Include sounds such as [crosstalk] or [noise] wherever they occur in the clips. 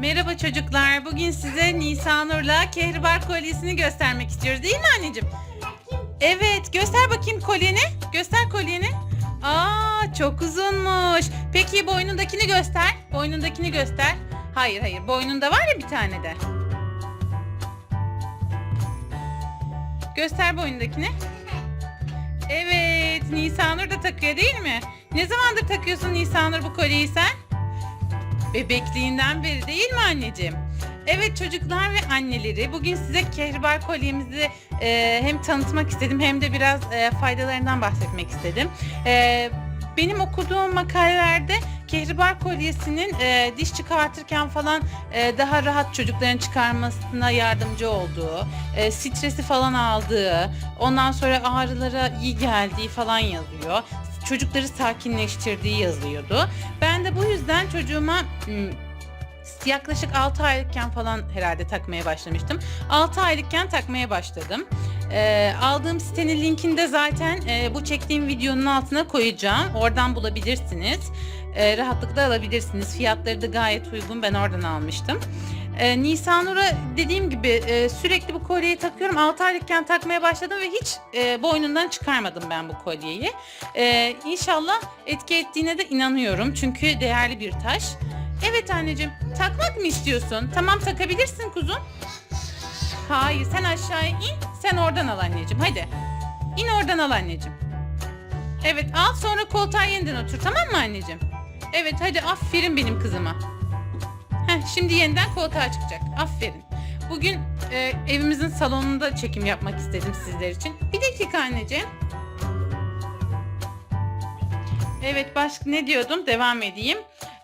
Merhaba çocuklar. Bugün size Nisanur'la Kehribar kolyesini göstermek istiyoruz değil mi anneciğim? Evet. Göster bakayım kolyeni. Göster kolyeni. Aa çok uzunmuş. Peki boynundakini göster. Boynundakini göster. Hayır hayır. Boynunda var ya bir tane de. Göster boynundakini. Evet. Nisanur da takıyor değil mi? Ne zamandır takıyorsun Nisanur bu kolyeyi sen? Bebekliğinden beri değil mi anneciğim? Evet çocuklar ve anneleri bugün size kehribar kolyemizi e, hem tanıtmak istedim hem de biraz e, faydalarından bahsetmek istedim. E, benim okuduğum makalelerde kehribar kolyesinin e, diş çıkartırken falan e, daha rahat çocukların çıkarmasına yardımcı olduğu, e, stresi falan aldığı, ondan sonra ağrılara iyi geldiği falan yazıyor. Çocukları sakinleştirdiği yazıyordu. Ben de bu yüzden çocuğuma yaklaşık 6 aylıkken falan herhalde takmaya başlamıştım. 6 aylıkken takmaya başladım. Ee, aldığım sitenin linkini de zaten e, bu çektiğim videonun altına koyacağım. Oradan bulabilirsiniz. Ee, rahatlıkla alabilirsiniz. Fiyatları da gayet uygun. Ben oradan almıştım. Ee, Nisanur'a dediğim gibi e, sürekli bu kolyeyi takıyorum. 6 aylıkken takmaya başladım ve hiç e, boynundan çıkarmadım ben bu kolyeyi. Ee, inşallah etki ettiğine de inanıyorum. Çünkü değerli bir taş. Evet anneciğim takmak mı istiyorsun? Tamam takabilirsin kuzum. Hayır sen aşağıya in. Sen oradan al anneciğim hadi. İn oradan al anneciğim. Evet al sonra koltuğa yeniden otur tamam mı anneciğim? Evet hadi aferin benim kızıma. Heh, şimdi yeniden koltuğa çıkacak. Aferin. Bugün e, evimizin salonunda çekim yapmak istedim sizler için. Bir dakika anneciğim. Evet başka ne diyordum? Devam edeyim.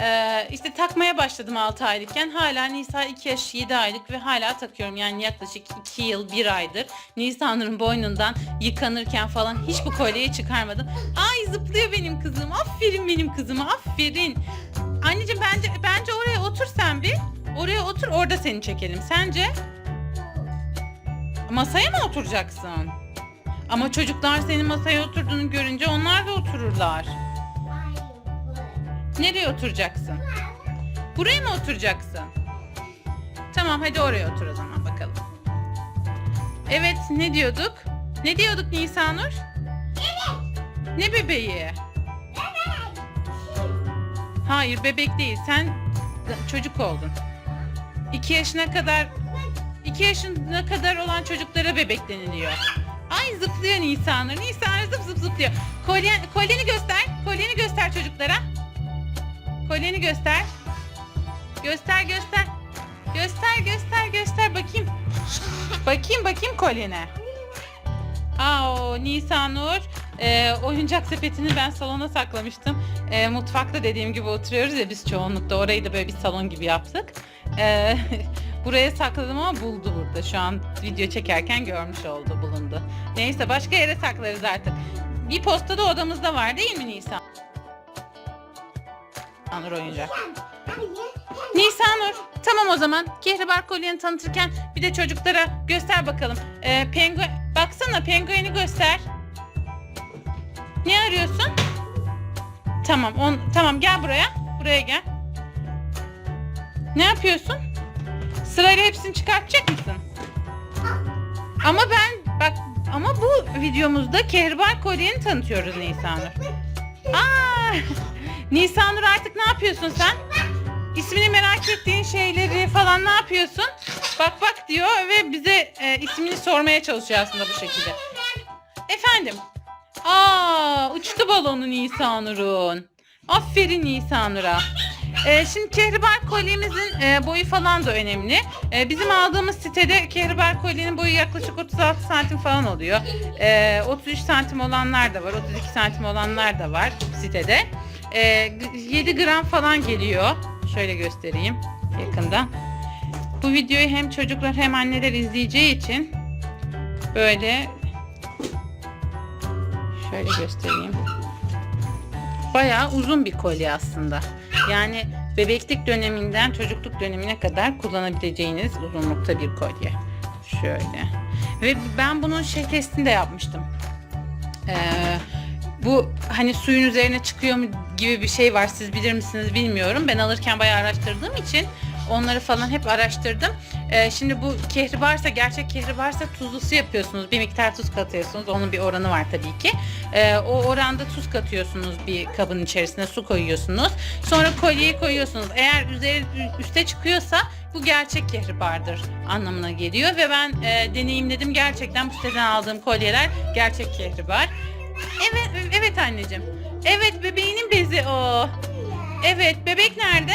Ee, işte takmaya başladım 6 aylıkken. Hala Nisa 2 yaş 7 aylık ve hala takıyorum. Yani yaklaşık 2 yıl 1 aydır Nisa'nın boynundan yıkanırken falan hiç bu kolyeyi çıkarmadım. Ay zıplıyor benim kızım. Aferin benim kızıma. Aferin. Anneciğim bence bence oraya otur sen bir. Oraya otur orada seni çekelim. Sence? Masaya mı oturacaksın? Ama çocuklar senin masaya oturduğunu görünce onlar da otururlar. Nereye oturacaksın? Buraya mı oturacaksın? Tamam hadi oraya otur o zaman bakalım. Evet ne diyorduk? Ne diyorduk Nisanur? Ne bebeği? Hayır bebek değil. Sen çocuk oldun. İki yaşına kadar iki yaşına kadar olan çocuklara bebek deniliyor. Ay zıplıyor Nisanur. Nisanur zıp zıp zıplıyor. Kolyen, kolyeni göster. Kolyeni göster çocuklara. Kolyeni göster. Göster göster. Göster göster göster bakayım. Bakayım bakayım kolyene. Aa Nisanur e, oyuncak sepetini ben salona saklamıştım. E, mutfakta dediğim gibi oturuyoruz ya biz çoğunlukta orayı da böyle bir salon gibi yaptık. E, [laughs] buraya sakladım ama buldu burada. Şu an video çekerken görmüş oldu bulundu. Neyse başka yere saklarız artık. Bir posta da odamızda var değil mi Nisan? Nisanur oyuncak. Nisanur. Tamam o zaman. Kehribar kolyeni tanıtırken bir de çocuklara göster bakalım. Ee, penguen... Baksana pengueni göster. Ne arıyorsun? Tamam, on, tamam gel buraya. Buraya gel. Ne yapıyorsun? Sırayla hepsini çıkartacak mısın? Ama ben bak ama bu videomuzda Kehribar kolyeni tanıtıyoruz Nisanur. Aa! Nisanur artık ne yapıyorsun sen? İsmini merak ettiğin şeyleri falan ne yapıyorsun? Bak bak diyor ve bize e, ismini sormaya çalışıyor aslında bu şekilde. Efendim? Aa, uçtu balonu Nisanur'un. Aferin Nisanur'a. E, şimdi kehribar kolyemizin e, boyu falan da önemli. E, bizim aldığımız sitede kehribar kolyenin boyu yaklaşık 36 santim falan oluyor. E, 33 santim olanlar da var, 32 santim olanlar da var sitede. E, 7 gram falan geliyor. Şöyle göstereyim yakından. Bu videoyu hem çocuklar hem anneler izleyeceği için böyle şöyle göstereyim. Bayağı uzun bir kolye aslında. Yani bebeklik döneminden çocukluk dönemine kadar kullanabileceğiniz uzunlukta bir kolye. Şöyle. Ve ben bunun testini de yapmıştım. Ee, bu hani suyun üzerine çıkıyor mu gibi bir şey var. Siz bilir misiniz bilmiyorum. Ben alırken bayağı araştırdığım için Onları falan hep araştırdım. Ee, şimdi bu kehribarsa gerçek kehribarsa tuzlu su yapıyorsunuz. Bir miktar tuz katıyorsunuz. Onun bir oranı var tabii ki. Ee, o oranda tuz katıyorsunuz bir kabın içerisine su koyuyorsunuz. Sonra kolyeyi koyuyorsunuz. Eğer üzeri üste çıkıyorsa bu gerçek kehribardır anlamına geliyor ve ben e, deneyimledim gerçekten bu siteden aldığım kolyeler gerçek kehribar. Evet evet anneciğim. Evet bebeğinin bezi o. Evet bebek nerede?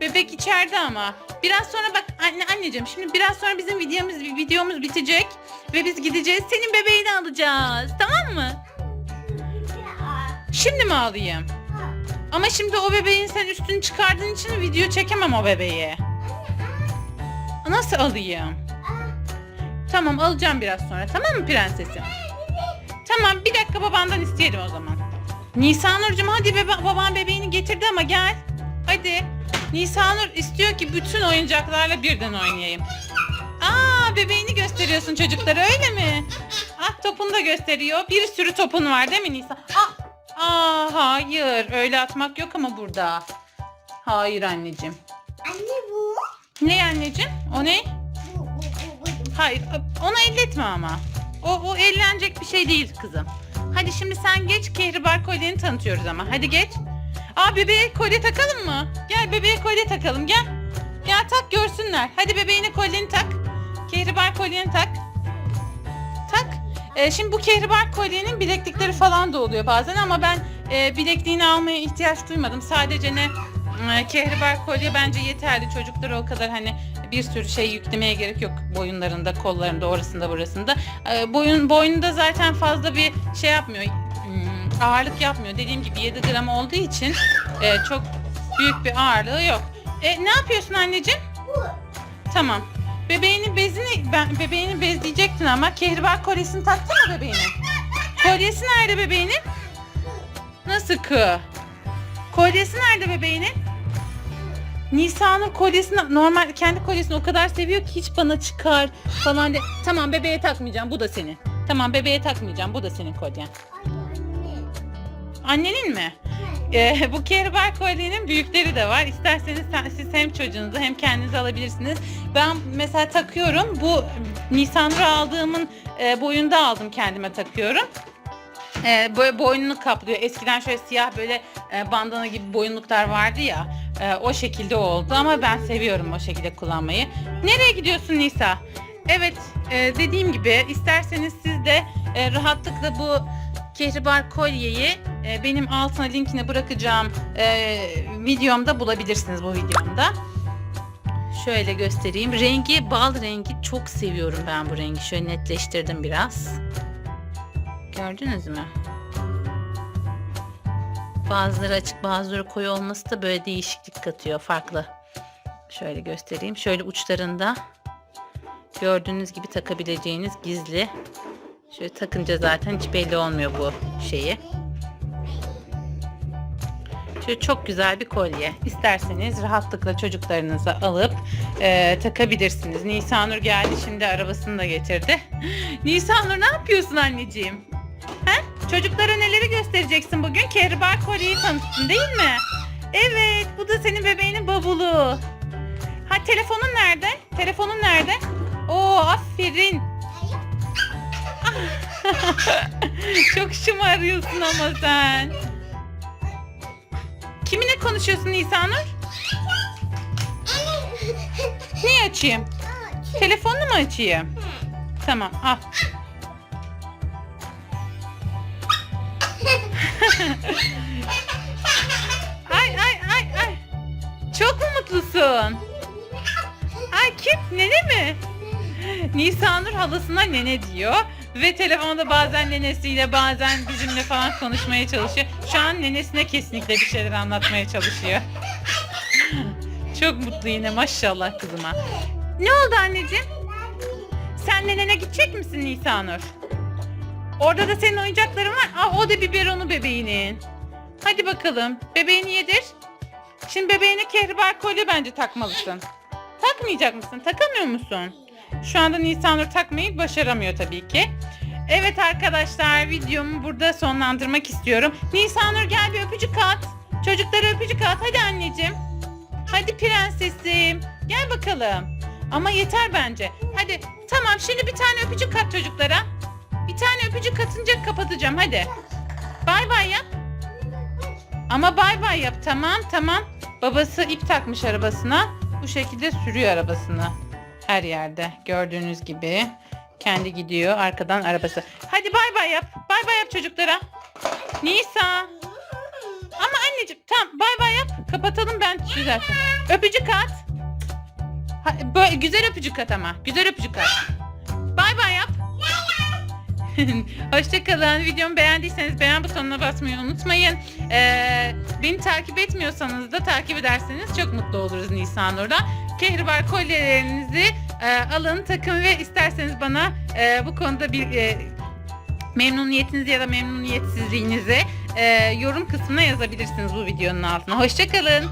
Bebek içeride ama. Biraz sonra bak anne anneciğim şimdi biraz sonra bizim videomuz videomuz bitecek ve biz gideceğiz. Senin bebeğini alacağız. Tamam mı? Şimdi mi alayım? Ama şimdi o bebeğin sen üstünü çıkardığın için video çekemem o bebeği. Nasıl alayım? Tamam alacağım biraz sonra. Tamam mı prensesim? Tamam bir dakika babandan isteyelim o zaman. Nisanur'cum hadi bebe baban bebeğini getirdi ama gel. Hadi. Nisanur istiyor ki bütün oyuncaklarla birden oynayayım. Aa bebeğini gösteriyorsun çocuklara öyle mi? Ah topunu da gösteriyor. Bir sürü topun var değil mi Nisan? Ah, aa hayır öyle atmak yok ama burada. Hayır anneciğim. Anne bu. Ne anneciğim? O ne? Bu, bu, bu, bu. Hayır onu elletme ama. O, o ellenecek bir şey değil kızım. Hadi şimdi sen geç kehribar kolyeni tanıtıyoruz ama. Hadi geç. Aa bebeğe kolye takalım mı? Gel bebeğe kolye takalım gel. Gel tak görsünler. Hadi bebeğine kolyeni tak. Kehribar kolyeni tak. Tak. Ee, şimdi bu kehribar kolyenin bileklikleri falan da oluyor bazen ama ben e, bilekliğini almaya ihtiyaç duymadım. Sadece ne kehribar kolye bence yeterli. Çocuklara o kadar hani bir sürü şey yüklemeye gerek yok boyunlarında, kollarında, orasında, burasında. Ee, boyun boynunda zaten fazla bir şey yapmıyor. hmm, ağırlık yapmıyor. Dediğim gibi 7 gram olduğu için e, çok büyük bir ağırlığı yok. E, ne yapıyorsun anneciğim? Tamam. Bebeğinin bezini ben bebeğini bezleyecektin ama kehribar kolyesini taktın mı bebeğinin? Kolyesi nerede bebeğinin? Nasıl kı? Kolyesi nerede bebeğinin? Nisa'nın kolyesini normal kendi kolyesini o kadar seviyor ki hiç bana çıkar falan de. Tamam bebeğe takmayacağım bu da senin. Tamam bebeğe takmayacağım bu da senin kolyen. Anne, anne. Annenin mi? Ee, bu kehribar kolyenin büyükleri de var. İsterseniz sen- siz hem çocuğunuzu hem kendinizi alabilirsiniz. Ben mesela takıyorum. Bu Nisan'da aldığımın e, boyunda aldım kendime takıyorum. E, böyle boynunu kaplıyor. Eskiden şöyle siyah böyle e, bandana gibi boyunluklar vardı ya. e, o şekilde oldu ama ben seviyorum o şekilde kullanmayı. Nereye gidiyorsun Nisa? Evet e, dediğim gibi isterseniz siz de e, rahatlıkla bu kehribar kolyeyi e, benim altına linkini bırakacağım e, videomda bulabilirsiniz bu videomda. Şöyle göstereyim. Rengi bal rengi çok seviyorum ben bu rengi. Şöyle netleştirdim biraz. Gördünüz mü? Bazıları açık bazıları koyu olması da böyle değişiklik katıyor farklı. Şöyle göstereyim. Şöyle uçlarında gördüğünüz gibi takabileceğiniz gizli. Şöyle takınca zaten hiç belli olmuyor bu şeyi. Şöyle çok güzel bir kolye. İsterseniz rahatlıkla çocuklarınıza alıp e, takabilirsiniz. Nisanur geldi şimdi arabasını da getirdi. [laughs] Nisanur ne yapıyorsun anneciğim? Çocuklara neleri göstereceksin bugün? Kehribar kolyeyi tanıttın değil mi? Evet bu da senin bebeğinin bavulu. Ha telefonun nerede? Telefonun nerede? Oo aferin. [laughs] Çok şımarıyorsun ama sen. Kiminle konuşuyorsun Nisanur? Ne açayım? Telefonunu mu açayım? Tamam al. Ay ay ay ay. Çok mu mutlusun? Ay kim? Nene mi? Nisanur halasına nene diyor. Ve telefonda bazen nenesiyle bazen bizimle falan konuşmaya çalışıyor. Şu an nenesine kesinlikle bir şeyler anlatmaya çalışıyor. Çok mutlu yine maşallah kızıma. Ne oldu anneciğim? Sen nenene gidecek misin Nisanur? Orada da senin oyuncakların var. Aa, o da biberonu bebeğinin. Hadi bakalım. Bebeğini yedir. Şimdi bebeğine kehribar kolye bence takmalısın. Takmayacak mısın? Takamıyor musun? Şu anda Nisanur takmayı başaramıyor tabii ki. Evet arkadaşlar videomu burada sonlandırmak istiyorum. Nisanur gel bir öpücük at. Çocuklara öpücük at. Hadi anneciğim. Hadi prensesim. Gel bakalım. Ama yeter bence. Hadi tamam şimdi bir tane öpücük at çocuklara. Tane öpücük atınca kapatacağım hadi. Bay bay yap. Ama bay bay yap tamam tamam. Babası ip takmış arabasına. Bu şekilde sürüyor arabasını. Her yerde gördüğünüz gibi. Kendi gidiyor arkadan arabası. Hadi bay bay yap. Bay bay yap çocuklara. Nisa. Ama anneciğim tamam bay bay yap. Kapatalım ben düzelteyim. Öpücük at. Ha, böyle güzel öpücük at ama. Güzel öpücük at. [laughs] Hoşçakalın. Videomu beğendiyseniz beğen butonuna basmayı unutmayın. Ee, beni takip etmiyorsanız da takip ederseniz çok mutlu oluruz Nisan orada. Kehribar kolyelerinizi e, alın, takın ve isterseniz bana e, bu konuda bir e, memnuniyetinizi ya da memnuniyetsizliğinizi e, yorum kısmına yazabilirsiniz bu videonun altına. Hoşçakalın.